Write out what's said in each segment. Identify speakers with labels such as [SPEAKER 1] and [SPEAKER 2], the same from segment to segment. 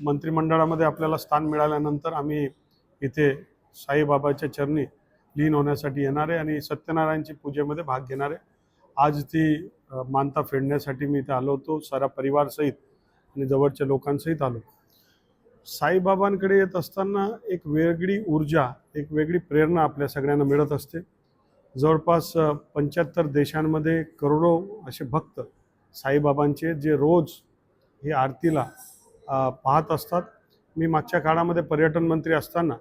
[SPEAKER 1] मंत्रिमंडळामध्ये आपल्याला स्थान मिळाल्यानंतर आम्ही इथे साईबाबाच्या चरणी लीन होण्यासाठी येणारे आणि सत्यनारायणची पूजेमध्ये भाग घेणारे आज ती मानता फेडण्यासाठी मी इथे आलो होतो. सारा परिवारसहित आणि जवळच्या लोकांसहित आलो. साईबाबांकडे येत असताना एक वेगळी ऊर्जा एक वेगळी प्रेरणा आपल्या सगळ्यांना मिळत असते. जवळपास पंच्याहत्तर देशांमध्ये करोडो असे भक्त साईबाबांचे जे रोज ही आरतीला पाहत असतात. मी मागच्या काळामध्ये पर्यटन मंत्री असताना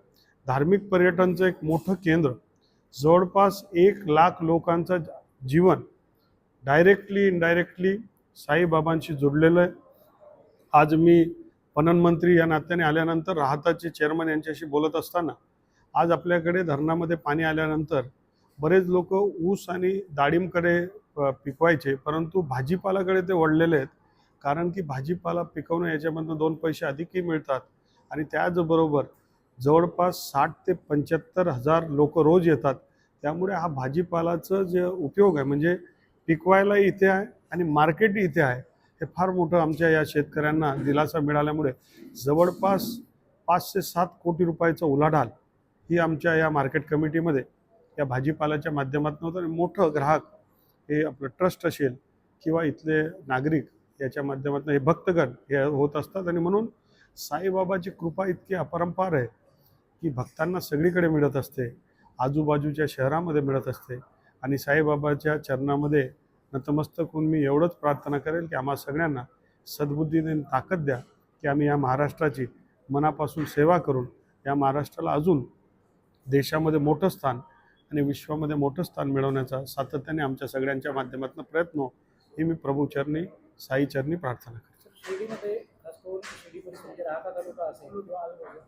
[SPEAKER 1] धार्मिक पर्यटनचं एक मोठं केंद्र जवळपास एक लाख लोकांचं जीवन डायरेक्टली इनडायरेक्टली साईबाबांशी जोडलेलं आहे. आज मी पणन मंत्री या नात्याने आल्यानंतर राहताचे चेअरमन यांच्याशी बोलत असताना आज आपल्याकडे धरणामध्ये पाणी आल्यानंतर बरेच लोक ऊस आणि डाळिंबकडे पिकवायचे परंतु भाजीपालाकडे ते वळलेले आहेत. कारण की भाजीपाला पिकवणं याच्यामधनं दोन पैसे अधिकही मिळतात. आणि त्याचबरोबर जवळपास साठ ते पंच्याहत्तर हजार लोक रोज येतात. त्यामुळे हा भाजीपालाचं जे उपयोग आहे म्हणजे पिकवायला इथे आहे आणि मार्केट इथे आहे हे फार मोठं आमच्या या शेतकऱ्यांना दिलासा मिळाल्यामुळे जवळपास पाच ते सात कोटी रुपयाचं उलाढाल ही आमच्या या मार्केट कमिटीमध्ये या भाजीपाल्याच्या माध्यमातून होतं. आणि मोठं ग्राहक हे आपलं ट्रस्ट असेल किंवा इथले नागरिक याच्या माध्यमातून हे भक्तगण हे होत असतात. आणि म्हणून साईबाबाची कृपा इतकी अपरंपार आहे की भक्तांना सगळीकडे मिळत असते. आजूबाजूच्या शहरामध्ये मिळत असते. आणि साईबाबाच्या चरणामध्ये नतमस्तक होऊन मी एवढंच प्रार्थना करेल की आम्हा सगळ्यांना सद्बुद्धीने ताकद द्या की आम्ही या महाराष्ट्राची मनापासून सेवा करून या महाराष्ट्राला अजून देशामध्ये मोठं स्थान आणि विश्वामध्ये मोठं स्थान मिळवण्याचा सातत्याने आमच्या सगळ्यांच्या माध्यमातून प्रयत्न हो. ही मी प्रभूचरणी साईचरणी प्रार्थना करतो.
[SPEAKER 2] शिर्डीमध्ये खास करून शिर्डी परिसर राहता तालुका असेल किंवा आजूबाजू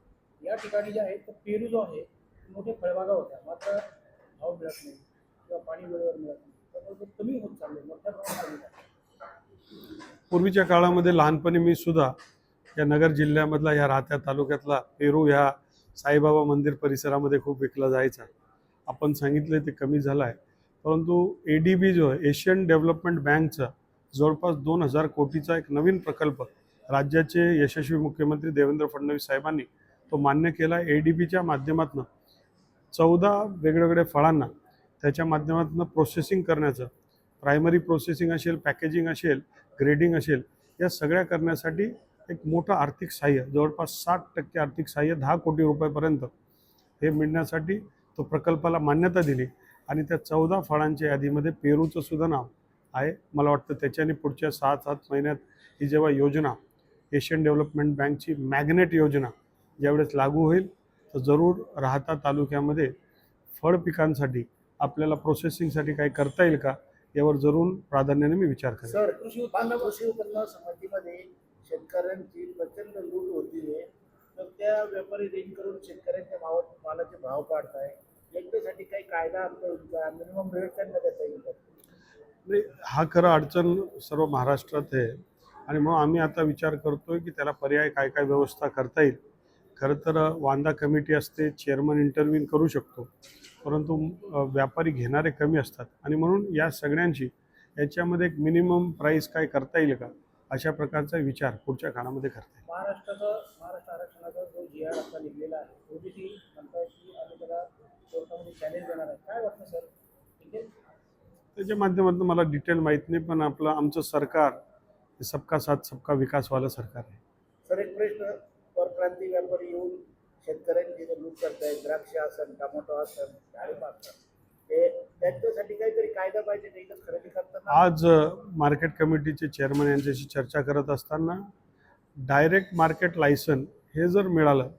[SPEAKER 2] या ठिकाणी जे आहे तर पेरू जो आहे मोठे फळबागा होत्या. मात्र भाव मिळत नाही किंवा पाणी वेळेवर मिळत नाही. त्यामुळे ते कमी होत चालले मोठ्या प्रमाणात.
[SPEAKER 1] पूर्वीच्या काळामध्ये लहानपणी मी सुद्धा या नगर जिल्ह्यामधला या राहत्या तालुक्यातला पेरू ह्या साईबाबा मंदिर परिसरामध्ये खूप विकला जायचा. आपण सांगितलं ते कमी झालं आहे परंतु ए डी बी जो आहे एशियन डेव्हलपमेंट बँकचा जवळपास दोन हजार कोटीचा एक नवीन प्रकल्प राज्याचे यशस्वी मुख्यमंत्री देवेंद्र फडणवीस साहेबांनी तो मान्य केला. ए डी बीच्या माध्यमातून चौदा वेगवेगळ्या फळांना त्याच्या माध्यमातून प्रोसेसिंग करण्याचं प्रायमरी प्रोसेसिंग असेल पॅकेजिंग असेल ग्रेडिंग असेल या सगळ्या करण्यासाठी एक मोठं आर्थिक सहाय्य जवळपास साठ टक्के आर्थिक सहाय्य दहा कोटी रुपयापर्यंत हे मिळण्यासाठी तो प्रकल्पाला मान्यता दिली आणि त्या चौदा फळांच्या यादीमध्ये पेरूचं सुद्धा नाव आहे. मला वाटतं त्याच्याने पुढच्या सहा सात महिन्यात ही जेव्हा योजना एशियन डेव्हलपमेंट बँकची मॅग्नेट योजना ज्यावेळेस लागू होईल तर जरूर राहता तालुक्यामध्ये फळ पिकांसाठी आपल्याला प्रोसेसिंगसाठी काही करता येईल का यावर जरूर प्राधान्याने मी विचार करेन.
[SPEAKER 3] सर कृषी उत्पन्न कृषी उत्पन्न समितीमध्ये शेतकऱ्यांची प्रचंड लूट होती तर त्या व्यापारी रेंज करून शेतकऱ्यांच्या भाव मालाचे भाव पाडताय. याच्यासाठी काही कायदा आणता येईल का? मिनिमम रेट त्यांना देता येईल
[SPEAKER 1] नाही हा खरं अडचण सर्व महाराष्ट्रात आहे. आणि म्हणून आम्ही आता विचार करतोय की त्याला पर्याय काय काय व्यवस्था करता येईल. खरं तर वांदा कमिटी असते चेअरमन इंटरव्ह्यू करू शकतो. परंतु व्यापारी घेणारे कमी असतात. आणि म्हणून या सगळ्यांशी याच्यामध्ये एक मिनिमम प्राईस काय करता येईल का अशा प्रकारचा विचार पुढच्या काळामध्ये करता येईल.
[SPEAKER 2] महाराष्ट्राचा महाराष्ट्र आरक्षणाचा जो जी आर आता निघलेला आहे ओबीसी की आम्ही त्याला कोर्टामध्ये चॅलेंज देणार आहे. काय वाटतं सर?
[SPEAKER 1] त्याच्या माध्यमातून मला डिटेल माहीत नाही पण आपलं आमचं सरकार हे सबका साथ सबका विकासवालं सरकार आहे.
[SPEAKER 3] सर एक प्रश्न. परप्रांतीय व्यापारी येऊन शेतकऱ्यांची जे लूट करतायत द्राक्ष असन टोमॅटो असन डाळिंब असन ते त्यांच्यासाठी काहीतरी कायदा पाहिजे ते इथं खरेदी करताना?
[SPEAKER 1] आज मार्केट कमिटीचे चेअरमन यांच्याशी चर्चा करत असताना डायरेक्ट मार्केट लायसन हे जर मिळालं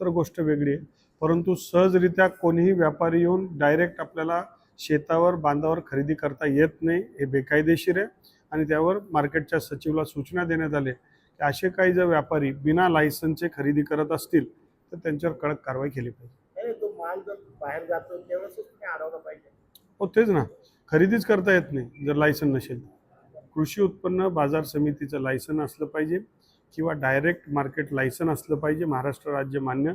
[SPEAKER 1] तर गोष्ट वेगळी आहे. परंतु सहजरित्या कोणीही व्यापारी येऊन डायरेक्ट आपल्याला शेतावर बांधावर खरेदी करता येत नाही हे बेकायदेशीर आहे. आणि त्यावर मार्केटच्या सचिवला सूचना देण्यात आली की असे काही जर व्यापारी बिना लायसनचे खरेदी करत असतील तर त्यांच्यावर कडक कारवाई केली पाहिजे.
[SPEAKER 3] नाही, तो माल जर बाहेर जातो अडवला पाहिजे.
[SPEAKER 1] हो तेच ना. खरेदीच करता येत नाही जर लायसन नसेल. कृषी उत्पन्न बाजार समितीचं लायसन असलं पाहिजे किंवा डायरेक्ट मार्केट लायसन असलं पाहिजे महाराष्ट्र राज्य मान्य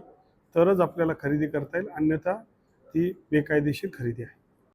[SPEAKER 1] तरच आपल्याला खरेदी करता येईल. अन्यथा ती बेकायदेशीर खरेदी आहे.